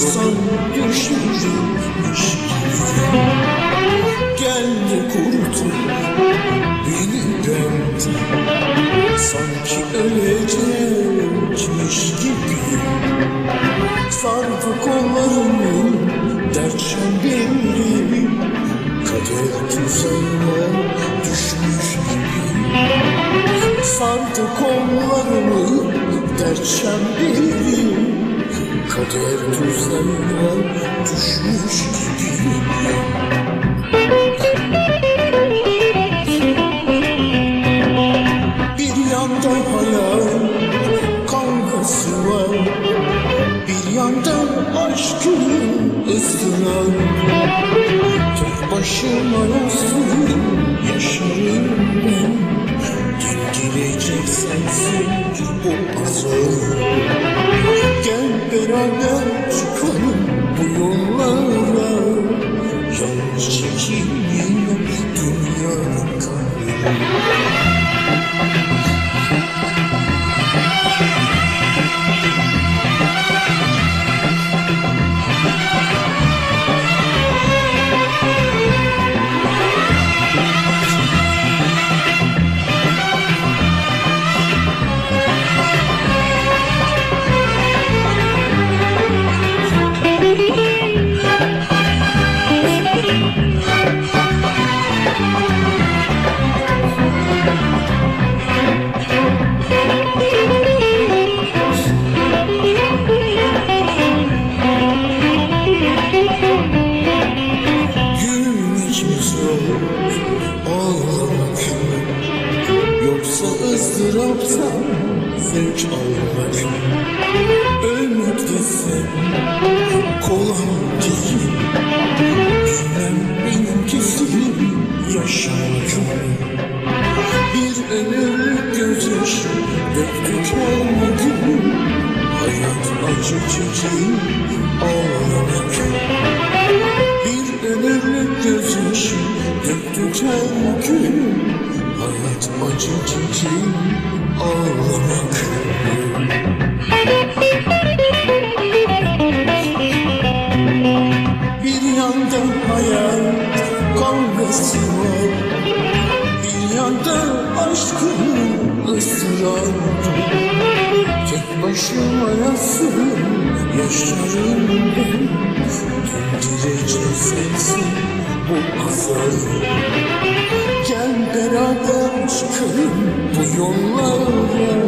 olsan düşürürmüş Gel kurtul beni benden Sanki ölecekmiş gibi. Sarfı kollarımın dertçen belli. Kader tuzağına düşmüş gibi. Sardı kollarımı dertçen belli kavgası var. Bir yanda aşkın ısrar Tek başıma nasıl yaşarım ben. Dindirecek sensin bu azar Gel ızdıraptan zevk almak mı Ölmek desem kolay değil. Bilmem benimkisi yaşamak Bir ömürlük gözyaşı döktük gün Hayat acı çekim ağlamak bir ömürlük gözyaşı döktük gün Hayat acı çekim ağlamak. Bir yanda hayat kavgası var Bir yanda aşkın ısrarı Tek başıma nasıl yaşarım ben Dindirecek sensin bu azarı Beraber çıkalım bu yollara